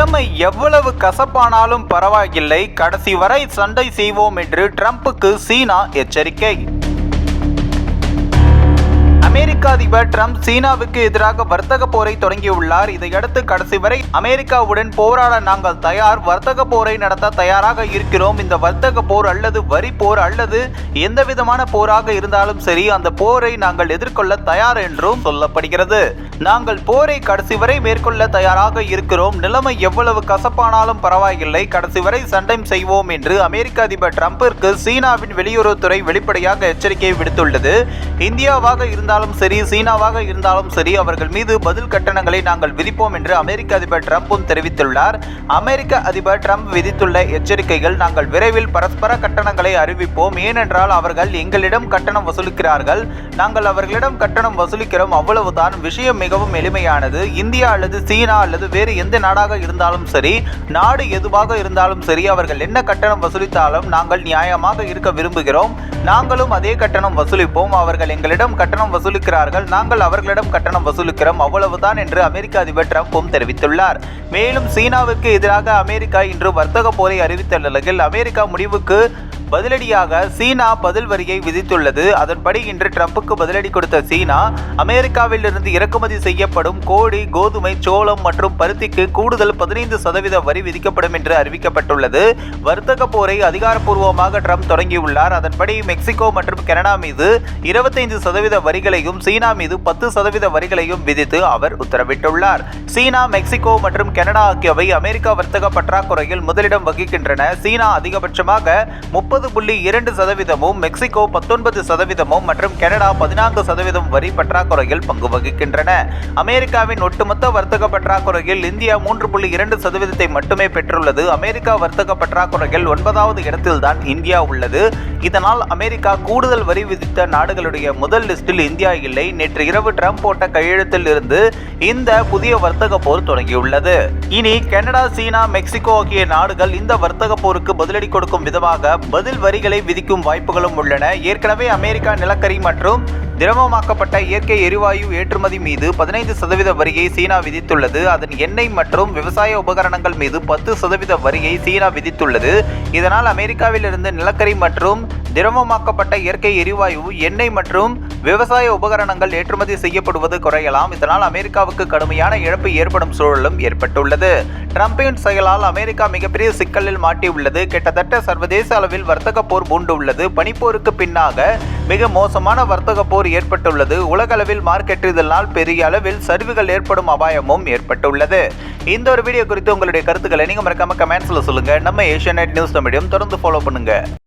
நிலைமை எவ்வளவு கசப்பானாலும் பரவாயில்லை. கடைசி வரை சண்டை செய்வோம் என்று ட்ரம்புக்கு சீனா எச்சரிக்கை. அமெரிக்க அதிபர் ட்ரம்ப் சீனாவுக்கு எதிராக வர்த்தக போரை தொடங்கியுள்ளார். இதையடுத்து கடைசி வரை அமெரிக்காவுடன் போராட நாங்கள் தயார். வர்த்தக போரை நடத்த தயாராக இருக்கிறோம். இந்த வர்த்தக போர் அல்லது வரி போர் அல்லது எந்த விதமான போராக இருந்தாலும் சரி அந்த போரை நாங்கள் எதிர்கொள்ள தயார் என்றும் சொல்லப்படுகிறது. நாங்கள் போரை கடைசி வரை மேற்கொள்ள தயாராக இருக்கிறோம். நிலைமை எவ்வளவு கசப்பானாலும் பரவாயில்லை. கடைசி வரை சண்டை செய்வோம் என்று அமெரிக்க அதிபர் டிரம்பிற்கு சீனாவின் வெளியுறவுத்துறை வெளிப்படையாக எச்சரிக்கை விடுத்துள்ளது. இந்தியாவாக இருந்தால் இருந்தாலும் சரி சீனாவாக இருந்தாலும் சரி அவர்கள் மீது பதில் கட்டணங்களை நாங்கள் விதிப்போம் என்று அமெரிக்க அதிபர் டிரம்பும் தெரிவித்துள்ளார். அமெரிக்க அதிபர் ட்ரம்ப் விதித்துள்ள எச்சரிக்கைகள் நாங்கள் விரைவில் பரஸ்பர கட்டணங்களை அறிவிப்போம். ஏனென்றால் அவர்கள் எங்களிடம் கட்டணம் வசூலிக்கிறார்கள். நாங்கள் அவர்களிடம் கட்டணம் வசூலிக்கிறோம். அவ்வளவுதான். விஷயம் மிகவும் எளிமையானது. இந்தியா அல்லது சீனா அல்லது வேறு எந்த நாடாக இருந்தாலும் சரி நாடு எதுவாக இருந்தாலும் சரி அவர்கள் என்ன கட்டணம் வசூலித்தாலும் நாங்கள் நியாயமாக இருக்க விரும்புகிறோம். நாங்களும் அதே கட்டணம் வசூலிப்போம். அவர்கள் எங்களிடம் கட்டணம் வசூல் வசூலிக்கிறார்கள். நாங்கள் அவர்களிடம் கட்டணம் வசூலிக்கிறோம். அவ்வளவுதான் என்று அமெரிக்க அதிபர் டிரம்பும் தெரிவித்துள்ளார். மேலும் சீனாவுக்கு எதிராக அமெரிக்கா இன்று வர்த்தக போரை அறிவித்த நிலையில் அமெரிக்கா முடிவுக்கு பதிலடியாக சீனா பதில் வரியை விதித்துள்ளது. அதன்படி இன்று டிரம்புக்கு பதிலடி கொடுத்த சீனா அமெரிக்காவில் இருந்து இறக்குமதி செய்யப்படும் கோழி கோதுமை சோளம் மற்றும் பருத்திக்கு கூடுதல் பதினைந்து சதவீத வரி விதிக்கப்படும் என்று அறிவிக்கப்பட்டுள்ளது. வர்த்தக போரை அதிகாரப்பூர்வமாக ட்ரம்ப் தொடங்கியுள்ளார். அதன்படி மெக்சிகோ மற்றும் கனடா மீது இருபத்தைந்து சதவீத வரிகளை வரிகளையும் சீனா மீது பத்து சதவீத வரிகளையும் விதித்து அவர் உத்தரவிட்டுள்ளார். சீனா மெக்சிகோ மற்றும் கனடா ஆகியவை அமெரிக்கா வர்த்தக பற்றாக்குறையில் முதலிடம் வகிக்கின்றன. சீனா அதிகபட்சமாக முப்பது புள்ளி இரண்டு சதவீதமும் மெக்சிகோ பத்தொன்பது சதவீதமும் மற்றும் கனடா பதினான்கு சதவீதம் வரி பற்றாக்குறையில் பங்கு வகிக்கின்றன. அமெரிக்காவின் ஒட்டுமொத்த வர்த்தக பற்றாக்குறையில் இந்தியா மூன்று புள்ளி இரண்டு சதவீதத்தை மட்டுமே பெற்றுள்ளது. அமெரிக்கா வர்த்தக பற்றாக்குறையில் ஒன்பதாவது இடத்தில்தான் இந்தியா உள்ளது. இதனால் அமெரிக்கா கூடுதல் வரி விதித்த நாடுகளுடைய முதல் லிஸ்டில் இந்தியா இல்லை. நேற்று இரவு ட்ரம்ப் போட்ட கையெழுத்தில் இருந்து இந்த புதிய வர்த்தக போர் தொடங்கியுள்ளது. இனி கனடா சீனா மெக்சிகோ ஆகிய நாடுகள் இந்த வர்த்தக போருக்கு பதிலடி கொடுக்கும் விதமாக பதில் வரிகளை விதிக்கும் வாய்ப்புகளும் உள்ளன. ஏற்கனவே அமெரிக்கா நிலக்கரி மற்றும் திரவமாக்கப்பட்ட இயற்கை எரிவாயு ஏற்றுமதி மீது பதினைந்து சதவீத வரியை சீனா விதித்துள்ளது. அதன் எண்ணெய் மற்றும் விவசாய உபகரணங்கள் மீது பத்து சதவீத வரியை சீனா விதித்துள்ளது. இதனால் அமெரிக்காவிலிருந்து நிலக்கரி மற்றும் திரவமாக்கப்பட்ட இயற்கை எரிவாயு எண்ணெய் மற்றும் விவசாய உபகரணங்கள் ஏற்றுமதி செய்யப்படுவது குறையலாம். இதனால் அமெரிக்காவுக்கு கடுமையான இழப்பு ஏற்படும் சூழலும் ஏற்பட்டுள்ளது. ட்ரம்பின் செயலால் அமெரிக்கா மிகப்பெரிய சிக்கலில் மாட்டியுள்ளது. கிட்டத்தட்ட சர்வதேச அளவில் வர்த்தக போர் பூண்டுள்ளது. பனிப்போருக்கு பின்னாக மிக மோசமான வர்த்தக போர் ஏற்பட்டுள்ளது. உலகளவில் மார்க்கெட் இதனால் பெரிய அளவில் சரிவுகள் ஏற்படும் அபாயமும் ஏற்பட்டுள்ளது. இந்த ஒரு வீடியோ குறித்து உங்களுடைய கருத்துக்களை நீங்கள் மறக்காம கமெண்ட்ஸில் சொல்லுங்கள் நம்ம ஏஷியா நியூஸ் தமிழையும் தொடர்ந்து ஃபாலோ பண்ணுங்கள்